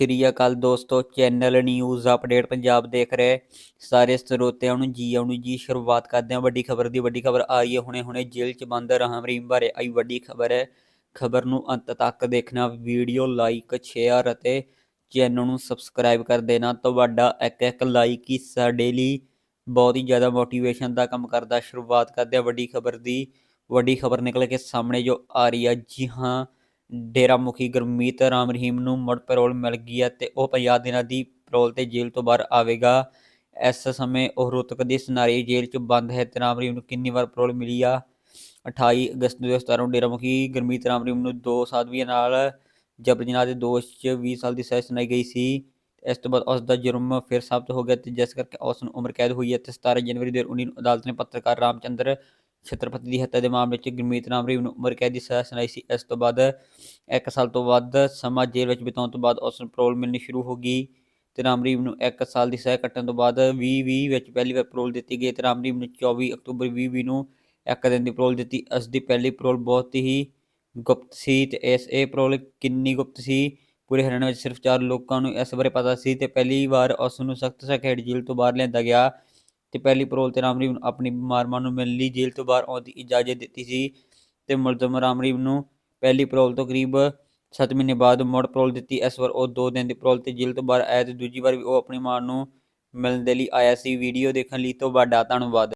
ਸ਼੍ਰੀ ਅਕਾਲ ਦੋਸਤੋ, channel news update Punjab ਦੇਖ ਰਹੇ। ਸਾਰੇ ਸਰੋਤਿਆਂ ਨੂੰ ਜੀ ਆਉਣ ਜੀ, ਸ਼ੁਰੂਆਤ ਕਰਦੇ ਹਾਂ। ਵੱਡੀ ਖਬਰ ਦੀ ਵੱਡੀ ਖਬਰ ਆ ਰਹੀ ਹੈ, ਹੁਣੇ ਹੁਣੇ ਜੇਲ੍ਹ 'ਚ ਬੰਦ ਰਾਮ ਰਹੀਮ ਬਾਰੇ ਆਈ ਵੱਡੀ ਖਬਰ ਹੈ। ਖਬਰ ਨੂੰ ਅੰਤ ਤੱਕ ਦੇਖਣਾ, ਵੀਡੀਓ ਲਾਈਕ, ਸ਼ੇਅਰ ਅਤੇ ਚੈਨਲ ਨੂੰ ਸਬਸਕ੍ਰਾਈਬ ਕਰ ਦੇਣਾ। ਤੁਹਾਡਾ ਇੱਕ ਇੱਕ ਲਾਈਕ ਹੀ ਸਾਡੇ ਲਈ ਬਹੁਤ ਹੀ ਜ਼ਿਆਦਾ ਮੋਟੀਵੇਸ਼ਨ ਦਾ ਕੰਮ ਕਰਦਾ। ਸ਼ੁਰੂਆਤ ਕਰਦੇ ਹਾਂ ਵੱਡੀ ਖਬਰ ਦੀ। ਵੱਡੀ ਖਬਰ ਨਿਕਲ ਕੇ ਸਾਹਮਣੇ ਜੋ ਆ ਰਹੀ ਹੈ, ਜੀ ਹਾਂ ਡੇਰਾ ਮੁਖੀ ਗੁਰਮੀਤ ਰਾਮ ਰਹੀਮ ਨੂੰ ਮੁੜ ਪੈਰੋਲ ਮਿਲ ਗਈ ਹੈ ਤੇ ਉਹ 50 ਦਿਨਾਂ ਦੀ ਪੈਰੋਲ ਤੇ ਜੇਲ੍ਹ ਤੋਂ ਬਾਹਰ ਆਵੇਗਾ। ਇਸ ਸਮੇਂ ਉਹ ਰੋਤਕ ਦੀ ਸਨਾਰੀ ਜੇਲ੍ਹ 'ਚ ਬੰਦ ਹੈ ਤੇ ਰਾਮ ਰਹੀਮ ਨੂੰ ਕਿੰਨੀ ਵਾਰ ਪੈਰੋਲ ਮਿਲੀ ਆ? 28 ਅਗਸਤ 2017 ਨੂੰ ਡੇਰਾ ਮੁਖੀ ਗੁਰਮੀਤ ਰਾਮ ਰਹੀਮ ਨੂੰ ਦੋ ਸਾਧਵੀਆਂ ਨਾਲ ਜਬਰ ਜਨਾਹ ਦੇ ਦੋਸ਼ 'ਚ 20 ਸਾਲ ਦੀ ਸਜ਼ਾ ਸੁਣਾਈ ਗਈ ਸੀ। ਇਸ ਤੋਂ ਬਾਅਦ ਉਸ ਦਾ ਜੁਰਮ ਫਿਰ ਸਾਬਤ ਹੋ ਗਿਆ ਤੇ ਜਿਸ ਕਰਕੇ ਉਸ ਨੂੰ ਉਮਰ ਕੈਦ ਹੋਈ ਹੈ ਤੇ 17 ਜਨਵਰੀ 2019 ਨੂੰ ਅਦਾਲਤ ਨੇ ਪੱਤਰਕਾਰ ਰਾਮਚੰਦਰ ਛਤਰਪਤੀ ਦੀ ਹੱਤਿਆ ਦੇ ਮਾਮਲੇ 'ਚ ਗੁਰਮੀਤ ਰਾਮ ਨੂੰ ਉਮਰ ਕੈਦ ਦੀ ਸਜ਼ਾ ਸੁਣਾਈ ਸੀ। ਇਸ ਤੋਂ ਬਾਅਦ ਇੱਕ ਸਾਲ ਤੋਂ ਵੱਧ ਸਮਾਂ ਜੇਲ੍ਹ ਵਿੱਚ ਬਿਤਾਉਣ ਤੋਂ ਬਾਅਦ ਉਸ ਨੂੰ ਪੈਰੋਲ ਮਿਲਣੀ ਸ਼ੁਰੂ ਹੋ ਗਈ ਤੇ ਰਾਮ ਨੂੰ ਇੱਕ ਸਾਲ ਦੀ ਸਜ਼ਾ ਕੱਟਣ ਤੋਂ ਬਾਅਦ 2020 ਵਿੱਚ ਪਹਿਲੀ ਵਾਰ ਪੈਰੋਲ ਦਿੱਤੀ ਗਈ ਤੇ ਰਾਮ ਨੂੰ 24 ਅਕਤੂਬਰ 2020 ਨੂੰ ਇੱਕ ਦਿਨ ਦੀ ਪੈਰੋਲ ਦਿੱਤੀ। ਇਸ ਦੀ ਪਹਿਲੀ ਪੈਰੋਲ ਬਹੁਤ ਹੀ ਗੁਪਤ ਸੀ ਤੇ ਇਸ ਇਹ ਪੈਰੋਲ ਕਿੰਨੀ ਗੁਪਤ ਸੀ, ਪੂਰੇ ਹਰਿਆਣਾ ਵਿੱਚ ਸਿਰਫ ਚਾਰ ਲੋਕਾਂ ਨੂੰ ਇਸ ਬਾਰੇ ਪਤਾ ਸੀ ਤੇ ਪਹਿਲੀ ਵਾਰ ਉਸ ਨੂੰ ਸਖਤ ਸਜ਼ਾ ਜੇਲ੍ਹ ਤੋਂ ਬਾਹਰ ਲਿਆਂਦਾ ਗਿਆ। ਤੇ ਪਹਿਲੀ ਪਰੋਲ ਤੇ ਰਾਮ ਰਹੀਮ ਨੂੰ ਆਪਣੀ ਬਿਮਾਰ ਮਾਂ ਨੂੰ ਮਿਲਣ ਲਈ ਜੇਲ੍ਹ ਤੋਂ ਬਾਹਰ ਆਉਣ ਦੀ ਇਜਾਜ਼ਤ ਦਿੱਤੀ ਸੀ ਤੇ ਮੁਲਜ਼ਮ ਰਾਮ ਨੂੰ ਪਹਿਲੀ ਪੈਰੋਲ ਤੋਂ ਕਰੀਬ 7 ਮਹੀਨੇ ਬਾਅਦ ਮੁੜ ਪਰੋਲ ਦਿੱਤੀ। ਇਸ ਵਾਰ ਉਹ 2 ਦਿਨ ਦੀ ਪਰੋਲ ਤੇ ਜੇਲ੍ਹ ਤੋਂ ਬਾਹਰ ਆਇਆ ਤੇ ਦੂਜੀ ਵਾਰ ਵੀ ਉਹ ਆਪਣੀ ਮਾਂ ਨੂੰ ਮਿਲਣ ਦੇ ਲਈ ਆਇਆ ਸੀ। ਵੀਡੀਓ ਦੇਖਣ ਲਈ ਤੁਹਾਡਾ ਧੰਨਵਾਦ।